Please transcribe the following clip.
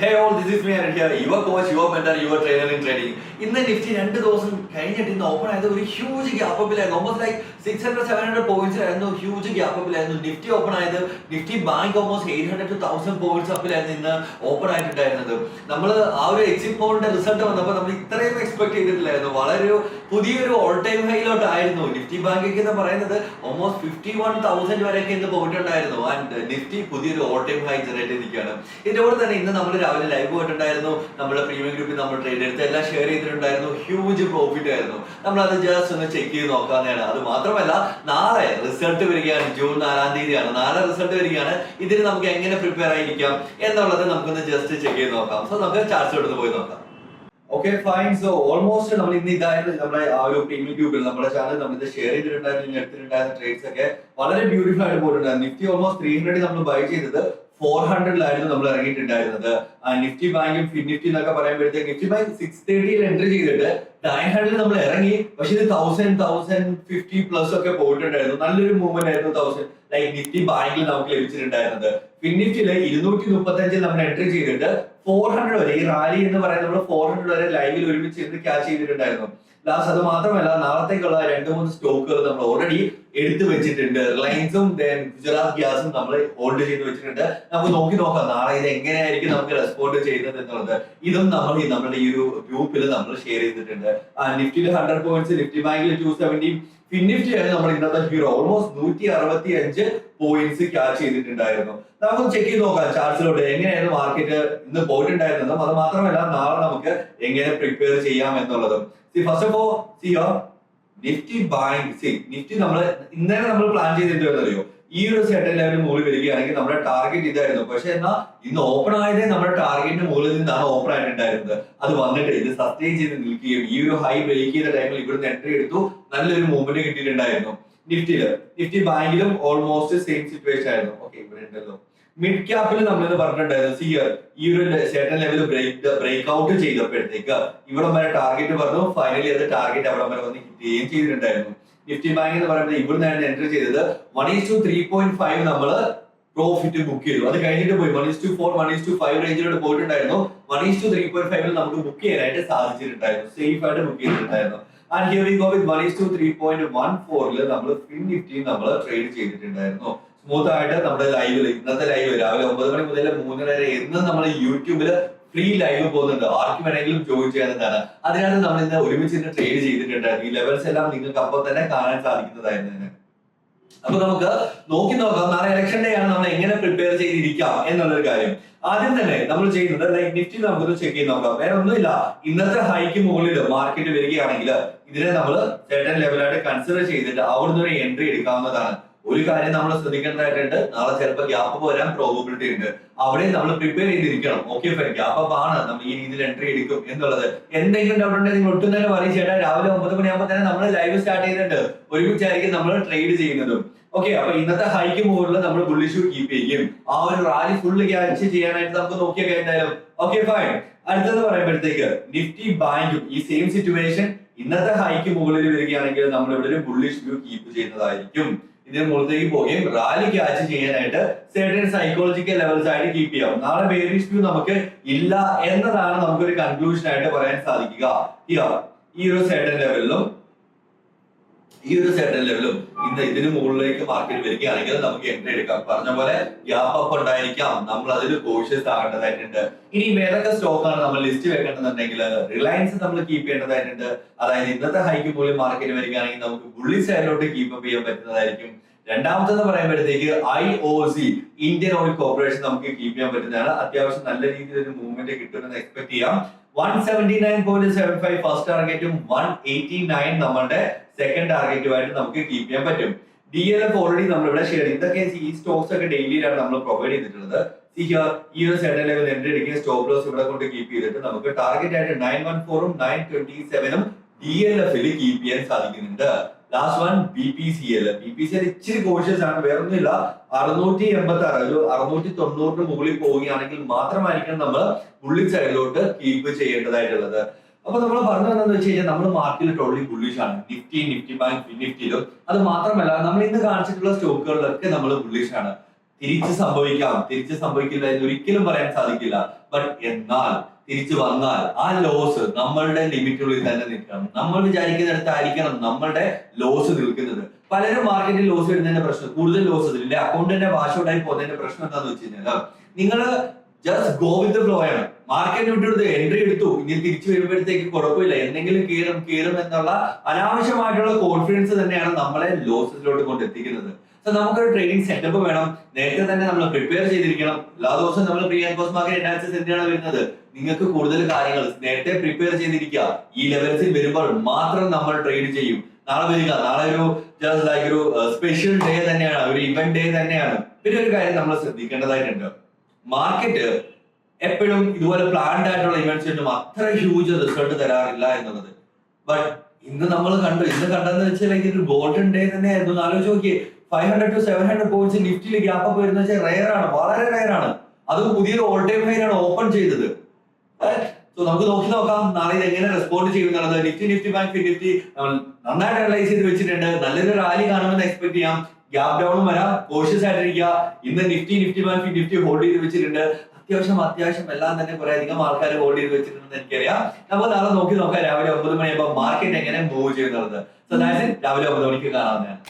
Hey all this is me here your coach your mentor your trainer in trading ഇന്ന് Nifty രണ്ട് ദിവസം കഴിഞ്ഞിട്ട് ഇന്ന് ഓപ്പൺ ആയത് ഒരു huge gap അപ്പിലായിരുന്നു almost like six hundred seven hundred പോയിന്റ്സിലായിരുന്നു huge gap അപ്പിലായിരുന്നു Nifty open ആയത്. Nifty bank almost eight hundred to thousand points അപ്പിലായിരുന്നു ഇന്ന് ഓപ്പൺ ആയിട്ടുണ്ടായിരുന്നത്. നമ്മൾ ആ ഒരു എക്സിറ്റ് പോളിന്റെ റിസൾട്ട് വന്നപ്പോൾ നമ്മൾ ഇത്രയും എക്സ്പെക്ട് ചെയ്തിട്ടില്ലായിരുന്നു. വളരെ പുതിയൊരു ഓൾ ടൈം ഹൈയിലോട്ട് ആയിരുന്നു നിഫ്റ്റി ബാങ്ക് എന്ന് പറയുന്നത് ഓൾമോസ്റ്റ് ഫിഫ്റ്റി വൺ തൗസൻഡ് വരെയൊക്കെ ഇന്ന് പോയിട്ടുണ്ടായിരുന്നു ആൻഡ് നിഫ്റ്റി പുതിയൊരു ഓൾ ടൈം ഹൈ ജനറേറ്റ് ചെയ്തിരിക്കുകയാണ്. ഇതിന്റെ കൂടെ തന്നെ ഇന്ന് നമ്മൾ രാവിലെ ലൈവ് പോയിട്ടുണ്ടായിരുന്നു നമ്മുടെ പ്രീമിയം ഗ്രൂപ്പിൽ നമ്മൾ ട്രേഡ് എടുത്ത് എല്ലാം ഷെയർ ചെയ്തിട്ടുണ്ടായിരുന്നു. ഹ്യൂജ് പ്രോഫിറ്റ് ആയിരുന്നു. നമ്മൾ അത് ജസ്റ്റ് ഒന്ന് ചെക്ക് ചെയ്ത് നോക്കാവുന്നതാണ്. അത് മാത്രമല്ല നാളെ റിസൾട്ട് വരികയാണ്. ജൂൺ നാലാം തീയതിയാണ്. നാളെ റിസൾട്ട് വരികയാണ്. ഇതിന് നമുക്ക് എങ്ങനെ പ്രിപ്പയർ ആയിരിക്കാം എന്നുള്ളത് നമുക്കൊന്ന് ജസ്റ്റ് ചെക്ക് ചെയ്ത് നോക്കാം. സോ നമുക്ക് ചാർട്സ് എടുത്ത് പോയി നോക്കാം. ഓക്കെ ഫൈൻ സോ ഓൾമോസ്റ്റ് നമ്മൾ ഇന്ന് ഇതായിരുന്നു നമ്മുടെ ആ ഒരു പ്രീമിയം ഗ്രൂപ്പിൽ നമ്മുടെ ചാനൽ നമ്മൾ ഇത് ഷെയർ ചെയ്തിട്ടുണ്ടായിരുന്നു. എടുത്തിട്ടുണ്ടായിരുന്ന ട്രേഡ്സ് ഒക്കെ വളരെ ബ്യൂട്ടിഫുൾ ആയിട്ട് പോയിട്ടുണ്ടായിരുന്നു. നിഫ്റ്റി ഓൾമോസ്റ്റ് ത്രീ ഹൺഡ്രഡ് നമ്മൾ ബൈ ചെയ്തത് ഫോർ ഹൺഡ്രഡിലായിരുന്നു നമ്മൾ ഇറങ്ങിയിട്ടുണ്ടായിരുന്നത്. നിഫ്റ്റി ബാങ്കും ഫിൻ നിഫ്റ്റി എന്നൊക്കെ പറയുമ്പോഴത്തേക്ക് നിഫ്റ്റി ബാങ്ക് സിക്സ് തേർട്ടിയിൽ എൻട്രി ചെയ്തിട്ട് നയൻ ഹൺഡ്രഡ് നമ്മൾ ഇറങ്ങി. പക്ഷെ ഇത് തൗസൻഡ് തൗസൻഡ് ഫിഫ്റ്റി പ്ലസ് ഒക്കെ പോയിട്ടുണ്ടായിരുന്നു. നല്ലൊരു മൂവ്മെന്റ് ആയിരുന്നു തൗസൻഡ് ലൈക്ക് നിഫ്റ്റി ബാങ്കിൽ നമുക്ക് ലഭിച്ചിട്ടുണ്ടായിരുന്നത്. ഫിൻ നിഫ്റ്റിയിൽ ഇരുന്നൂറ്റി മുപ്പത്തി അഞ്ചിൽ നമ്മൾ എൻട്രി ചെയ്തിട്ട് ഫോർ ഹൺഡ്രഡ് വരെ ഈ റാലി എന്ന് പറയുന്നത് നമ്മൾ ഫോർ ഹൺഡ്രഡ് വരെ ലൈവിൽ ഒരുമിച്ച് ഇരുന്ന് ക്യാച്ച് ചെയ്തിട്ടുണ്ടായിരുന്നു? ലാസ്റ്റ് അത് മാത്രമല്ല നാളത്തേക്കുള്ള രണ്ട് മൂന്ന് സ്റ്റോക്കുകൾ നമ്മൾ ഓൾറെഡി എടുത്തു വെച്ചിട്ടുണ്ട്. റിലയൻസും ഗുജറാത്ത് ഗ്യാസും നമ്മൾ ഹോൾഡ് ചെയ്ത് വെച്ചിട്ടുണ്ട്. നമുക്ക് നോക്കി നോക്കാം നാളെ ഇത് എങ്ങനെയായിരിക്കും നമുക്ക് റെസ്പോണ്ട് ചെയ്യുന്നത് എന്നുള്ളത്. ഇതും നമ്മൾ നമ്മുടെ ഈ ഒരു ഗ്രൂപ്പിൽ നമ്മൾ ഷെയർ ചെയ്തിട്ടുണ്ട്. നിഫ്റ്റിയിൽ ഹൺഡ്രഡ് പോയിന്റ്സ് നിഫ്റ്റി ബാങ്കിൽ ടു സെവന്റി ഫിൻനിഫ്റ്റി ആണ് നമ്മുടെ ഇന്നത്തെ ഹീറോ ഓൾമോസ്റ്റ് നൂറ്റി അറുപത്തി അഞ്ച് പോയിന്റ്സ് ക്യാച്ച് ചെയ്തിട്ടുണ്ടായിരുന്നു. നമുക്ക് ചെക്ക് ചെയ്ത് നോക്കാം. ചാർട്സിലൂടെ എങ്ങനെയായിരുന്നു മാർക്കറ്റ് ഇന്ന് പോയിട്ടുണ്ടായിരുന്നതും. അത് മാത്രമല്ല നാളെ നമുക്ക് എങ്ങനെ പ്രിപ്പയർ ചെയ്യാം എന്നുള്ളതും. See first of all see Nifty bank see Nifty നമ്മൾ ഇന്നലെ നമ്മൾ പ്ലാൻ ചെയ്തിട്ടുണ്ടല്ലോ ഈ ഒരു സെറ്റ് ലെവലിന് മുകളിൽ വരികയാണെങ്കിൽ നമ്മുടെ ടാർഗറ്റ് ഇതായിരുന്നു. പക്ഷെ എന്നാൽ ഇന്ന് ഓപ്പൺ ആയതേ നമ്മുടെ ടാർഗറ്റിന്റെ മുകളിൽ നിന്നാണ് ഓപ്പൺ ആയിട്ടുണ്ടായിരുന്നത്. അത് വന്നിട്ട് ഇത് സസ്റ്റെയിൻ ചെയ്ത് നിൽക്കുകയും ഈ ഒരു ഹൈ ബ്രേക്ക് ചെയ്ത ടൈമിൽ ഇവിടുന്ന് എൻട്രി എടുത്തു. നല്ലൊരു മൂവ്മെന്റ് കിട്ടിയിട്ടുണ്ടായിരുന്നു. നിഫ്റ്റിയിൽ നിഫ്റ്റി ബാങ്കിലും ഓൾമോസ്റ്റ് സെയിം സിറ്റുവേഷൻ ആയിരുന്നു. ഓക്കെ ഇവിടെ ഉണ്ടല്ലോ. മിഡ് ക്യാപ്പിൽ നമ്മൾ പറഞ്ഞിട്ടുണ്ടായിരുന്നു സിയർ ഈ ഒരു certain level break break out ചെയ്തപ്പോഴത്തേക്ക് ഇവിടെ വരെ ടാർഗറ്റ് പറഞ്ഞു ഫൈനലി അത് ടാർഗറ്റ് അവിടെ വരെ വന്ന് ചെയ്യുകയും ചെയ്തിട്ടുണ്ടായിരുന്നു. നിഫ്റ്റി ബാങ്ക് എന്ന് പറയുന്നത് ഇവിടെ നിന്നാണ് എൻട്രി ചെയ്തത് one is to three point five നമ്മൾ പ്രോഫിറ്റ് ബുക്ക് ചെയ്തു. അത് കഴിഞ്ഞിട്ട് പോയി. One is to four one is to five റേഞ്ചിലോട്ട് പോയിട്ടുണ്ടായിരുന്നു. One is to three point ഫൈവിൽ നമുക്ക് ബുക്ക് ചെയ്യാനായിട്ട് സാധിച്ചിട്ടുണ്ടായിരുന്നു. സേഫ് ആയിട്ട് ബുക്ക് ചെയ്തിട്ടുണ്ടായിരുന്നു. And here we go with one is to three point one ഫോറിൽ നമ്മൾ ഫിൻ നിഫ്റ്റി നമ്മൾ ട്രേഡ് ചെയ്തിട്ടുണ്ടായിരുന്നു. സ്മൂത്ത് ആയിട്ട് നമ്മുടെ ലൈവിൽ ഇന്നത്തെ ലൈവ് രാവിലെ ഒമ്പത് മണി മുതൽ മൂന്നര വരെ എന്നും നമ്മൾ യൂട്യൂബിൽ ഫ്രീ ലൈവ് പോകുന്നുണ്ട്. ആർക്കും വേണമെങ്കിലും ജോയിൻ ചെയ്യാവുന്നതാണ്. അതിനകത്ത് നമ്മൾ ഇന്ന് ഒരുമിച്ച് ഇന്ന് ട്രേഡ് ചെയ്തിട്ടുണ്ടായിരുന്നു ഈ ലെവൽസ് എല്ലാം നിങ്ങൾക്ക് അപ്പോൾ തന്നെ കാണാൻ സാധിക്കുന്നതായിരുന്നു അപ്പൊ നമുക്ക് നോക്കി നോക്കാം നാളെ ഇലക്ഷൻ ഡേ ആണ്. നമ്മൾ എങ്ങനെ പ്രിപ്പയർ ചെയ്തിരിക്കാം എന്നുള്ളൊരു കാര്യം. ആദ്യം തന്നെ നമ്മൾ ചെയ്യുന്നത് ലൈക് നിഫ്റ്റി നമുക്കൊന്ന് ചെക്ക് ചെയ്ത് നോക്കാം. വേറെ ഒന്നുമില്ല. ഇന്നത്തെ ഹൈക്ക് മുകളിൽ മാർക്കറ്റ് വരികയാണെങ്കിൽ ഇതിനെ നമ്മൾ സെർട്ടൻ ലെവലായിട്ട് കൺസിഡർ ചെയ്തിട്ട് അവിടുന്ന് ഒരു എൻട്രി എടുക്കാവുന്നതാണ്. ഒരു കാര്യം നമ്മൾ ശ്രദ്ധിക്കേണ്ടതായിട്ടുണ്ട്. നാളെ ചിലപ്പോൾ ഗ്യാപ്പ് വരാൻ പ്രോബിലിറ്റി ഉണ്ട്. അവിടെ നമ്മൾ പ്രിപ്പയർ ചെയ്തിരിക്കണം. ഓക്കെ ഫൈൻ ഗ്യാപ്പ് അപ്പ് ആണ്. നമ്മൾ ഈ രീതിയിൽ എൻട്രി എടുക്കും എന്നുള്ളത്. എന്തെങ്കിലും ഡൗട്ട് ഉണ്ടെങ്കിൽ നിങ്ങൾ ഒട്ടും തന്നെ പറയും ചേട്ടാ രാവിലെ ഒമ്പത് മണിയാകുമ്പോൾ തന്നെ നമ്മൾ ലൈവ് സ്റ്റാർട്ട് ചെയ്തിട്ടുണ്ട് ഒരുമിച്ചായിരിക്കും നമ്മൾ ട്രേഡ് ചെയ്യുന്നതും. ഓക്കെ അപ്പൊ ഇന്നത്തെ ഹൈക്ക് മുകളിൽ നമ്മൾ ബുള്ളിഷൂ കീപ്പ് ചെയ്യും. ആ ഒരു റാലി ഫുള്ള് ക്യാച്ച് ചെയ്യാനായിട്ട് നമുക്ക് നോക്കിയൊക്കെ എന്തായാലും. ഓക്കെ ഫൈൻ അടുത്തത് പറയുമ്പോഴത്തേക്ക് നിഫ്റ്റി ബാങ്കും ഈ സെയിം സിറ്റുവേഷൻ ഇന്നത്തെ ഹൈക്ക് മുകളിൽ വരികയാണെങ്കിൽ നമ്മൾ ഇവിടെ ഒരു ബുള്ളിഷ് വ്യൂ കീപ്പ് ചെയ്യുന്നതായിരിക്കും ഇതിന് മുകളിലേക്ക് പോവുകയും റാലി ക്യാച്ച് ചെയ്യാനായിട്ട് certain സൈക്കോളജിക്കൽ ലെവൽസ് ആയിട്ട് കീപ്പ് ചെയ്യാം നാളെ ബേറിഷ് വ്യൂ നമുക്ക് ഇല്ല എന്നതാണ് നമുക്ക് ഒരു കൺക്ലൂഷൻ ആയിട്ട് പറയാൻ സാധിക്കുക. ഈ ഒരു certain ലെവലിലും ഈ ഒരു സെർട്ടൻ ലെവലും ഇന്ന് ഇതിന് മുകളിലേക്ക് മാർക്കറ്റ് വരികയാണെങ്കിൽ നമുക്ക് എൻട്രി എടുക്കാം. പറഞ്ഞ പോലെ ഗ്യാപ്പ് അപ്പ് ഉണ്ടായിരിക്കാം. നമ്മൾ അതിൽ കോഷ്യസ് ആകേണ്ടതായിട്ടുണ്ട്. ഇനി ഏതൊക്കെ ആണ് നമ്മൾ ലിസ്റ്റ് വെക്കേണ്ടതുണ്ടെങ്കിൽ റിലയൻസ് നമ്മൾ കീപ്പ് ചെയ്യേണ്ടതായിട്ടുണ്ട്. അതായത് ഇന്നത്തെ ഹൈക്ക് പോലും മാർക്കറ്റ് വരികയാണെങ്കിൽ നമുക്ക് ബുള്ളി സൈഡിലോട്ട് കീപ്പ് അപ്പ് ചെയ്യാൻ പറ്റുന്നതായിരിക്കും. രണ്ടാമത്തെന്ന് പറയുമ്പോഴത്തേക്ക് I O C Indian oil corporation നമുക്ക് കീപ്പ് ചെയ്യാൻ പറ്റുന്നതാണ്. അത്യാവശ്യം നല്ല രീതിയിൽ ഒരു മൂവ്മെന്റ് കിട്ടുമെന്ന് എക്സ്പെക്ട് ചെയ്യാം. വൺ ഫൈവ് ഫസ്റ്റ് ടാർഗറ്റും വൺ എയ്റ്റി നയൻ നമ്മളുടെ സെക്കൻഡ് ടാർഗറ്റുമായിട്ട് നമുക്ക് കീപ്പ് ചെയ്യാൻ പറ്റും. ഡി എൽ എഫ് ഓൾറെഡി നമ്മൾ ഇവിടെ ഷെയർ ഇതൊക്കെ ഈ സ്റ്റോക്സ് ഒക്കെ ഡെയിലിയിലാണ് നമ്മൾ പ്രൊവൈഡ് ചെയ്തിട്ടുള്ളത്. ഈ ഒരു സെഡൻ ലെവൽ എൻട്രി അടിക്കുന്ന സ്റ്റോപ്പ് ലോസ് ഇവിടെ കൊണ്ട് കീപ്പ് ചെയ്തിട്ട് നമുക്ക് ടാർഗറ്റ് ആയിട്ട് നയൻ വൺ ഫോറും നയൻ ട്വന്റി സെവനും ഡി എൽ എഫിൽ കീപ്പ് ചെയ്യാൻ സാധിക്കുന്നുണ്ട്. Last one B P C L B P C L ഇച്ചിരി കോഷ്യസ് ആണ്. വേറെ ഒന്നുമില്ല അറുന്നൂറ്റി എൺപത്തി ആറ് ഒരു അറുന്നൂറ്റി തൊണ്ണൂറിന് മുകളിൽ പോവുകയാണെങ്കിൽ മാത്രമായിരിക്കണം നമ്മൾ ബുള്ളിഷ് സൈഡിലോട്ട് കീപ്പ് ചെയ്യേണ്ടതായിട്ടുള്ളത്. അപ്പൊ നമ്മൾ പറഞ്ഞു എന്താണെന്ന് വെച്ച് കഴിഞ്ഞാൽ നമ്മൾ മാർക്കറ്റിൽ ടോട്ടലി ബുള്ളിഷ് ആണ്. നിഫ്റ്റി നിഫ്റ്റി ബാങ്ക് നിഫ്റ്റിയിലും അത് മാത്രമല്ല നമ്മൾ ഇന്ന് കാണിച്ചിട്ടുള്ള സ്റ്റോക്കുകളിലൊക്കെ നമ്മൾ ബുള്ളിഷ് ആണ്. തിരിച്ച് സംഭവിക്കാം. തിരിച്ച് സംഭവിക്കില്ല എന്ന് ഒരിക്കലും പറയാൻ സാധിക്കില്ല. ബട്ട് എന്നാൽ തിരിച്ചു വന്നാൽ ആ ലോസ് നമ്മളുടെ ലിമിറ്റുകളിൽ തന്നെ നിൽക്കണം. നമ്മൾ വിചാരിക്കുന്നിടത്തായിരിക്കണം നമ്മളുടെ ലോസ് നിൽക്കുന്നത്. പലരും മാർക്കറ്റിൽ ലോസ് വരുന്നതിന്റെ പ്രശ്നം കൂടുതൽ ലോസ് ഇതിന്റെ അക്കൗണ്ടിന്റെ വാഷൗട്ടായി പോകുന്നതിന്റെ പ്രശ്നം എന്താണെന്ന് വെച്ച് കഴിഞ്ഞാൽ നിങ്ങൾ ജസ്റ്റ് ഗോ വിത്ത് ഫ്ലോ ആണ്. മാർക്കറ്റ് വിട്ടെടുത്ത് എൻട്രി എടുത്തു. ഇനി തിരിച്ചു വരുമ്പോഴത്തേക്ക് കുഴപ്പമില്ല. എന്തെങ്കിലും കീറും കീറും എന്നുള്ള അനാവശ്യമായിട്ടുള്ള കോൺഫിഡൻസ് തന്നെയാണ് നമ്മളെ ലോസിലോട്ട് കൊണ്ടെത്തിക്കുന്നത് നമുക്കൊരു ട്രെയിനിങ് സെറ്റപ്പ് വേണം. നേരത്തെ തന്നെ നമ്മൾ പ്രിപ്പയർ ചെയ്തിരിക്കണം. എല്ലാ ദിവസവും നമ്മൾ pre and post market analysis എന്തിനാണ് വരുന്നത്? നിങ്ങൾക്ക് കൂടുതൽ കാര്യങ്ങൾ നേരത്തെ പ്രിപ്പയർ ചെയ്തിരിക്കുക. ഈ ലെവൽസിൽ വരുമ്പോൾ മാത്രം നമ്മൾ ട്രേഡ് ചെയ്യും. നാളെ വരിക. നാളെ ഒരു ജസ്റ്റ് ലൈക്ക് ഒരു സ്പെഷ്യൽ ഡേ തന്നെയാണ്. ഒരു ഇവന്റ് ഡേ തന്നെയാണ്. പിന്നെ ഒരു കാര്യം നമ്മൾ ശ്രദ്ധിക്കേണ്ടതായിട്ടുണ്ട്. മാർക്കറ്റ് എപ്പോഴും ഇതുപോലെ പ്ലാൻഡ് ആയിട്ടുള്ള ഇവന്റ്സ് ഒന്നും അത്ര ഹ്യൂജ് റിസൾട്ട് തരാറില്ല എന്നുള്ളത്. ബട്ട് ഇന്ന് നമ്മൾ കണ്ടു. ഇന്ന് കണ്ടെന്ന് വെച്ചാൽ ഒരു ഗോൾഡൻ ഡേ തന്നെയായിരുന്നു. ആലോചിച്ച് നോക്കിയേ. Five hundred to seven hundred points നിഫ്റ്റിയിൽ gap up വരുന്ന വെച്ചാൽ റയർ ആണ് വളരെ റയർ ആണ്. അതും പുതിയൊരു ഓൾ ടൈം ഹൈ ആണ് ഓപ്പൺ ചെയ്തത്. സോ നമുക്ക് നോക്കി നോക്കാം നാളെ ഇത് എങ്ങനെ റെസ്പോണ്ട് ചെയ്യും എന്നുള്ളത്. നിഫ്റ്റി നിഫ്റ്റി ബാങ്ക് നിഫ്റ്റി നമ്മൾ നന്നായിട്ട് അനലൈസ് ചെയ്ത് വെച്ചിട്ടുണ്ട്. നല്ലൊരു റാലി കാണുമെന്ന് എക്സ്പെക്ട് ചെയ്യാം. ഗ്യാപ് ഡൗണും വരാം കോഷ്യസ് ആയിട്ടിരിക്കുക. ഇന്ന് Nifty Nifty bank Nifty hold ചെയ്ത് വെച്ചിട്ടുണ്ട്. അത്യാവശ്യം അത്യാവശ്യം എല്ലാം തന്നെ കുറെ അധികം ആൾക്കാർ ഹോൾഡ് ചെയ്ത് വെച്ചിട്ടുണ്ടെന്ന് എനിക്കറിയാം. നമുക്ക് നാളെ നോക്കി നോക്കാം രാവിലെ ഒമ്പത് മണിയാകുമ്പോൾ മാർക്കറ്റ് എങ്ങനെ മൂവ് ചെയ്യുന്നത് സോ രാവിലെ ഒമ്പത് മണിക്ക് കാണാവുന്നതാണ്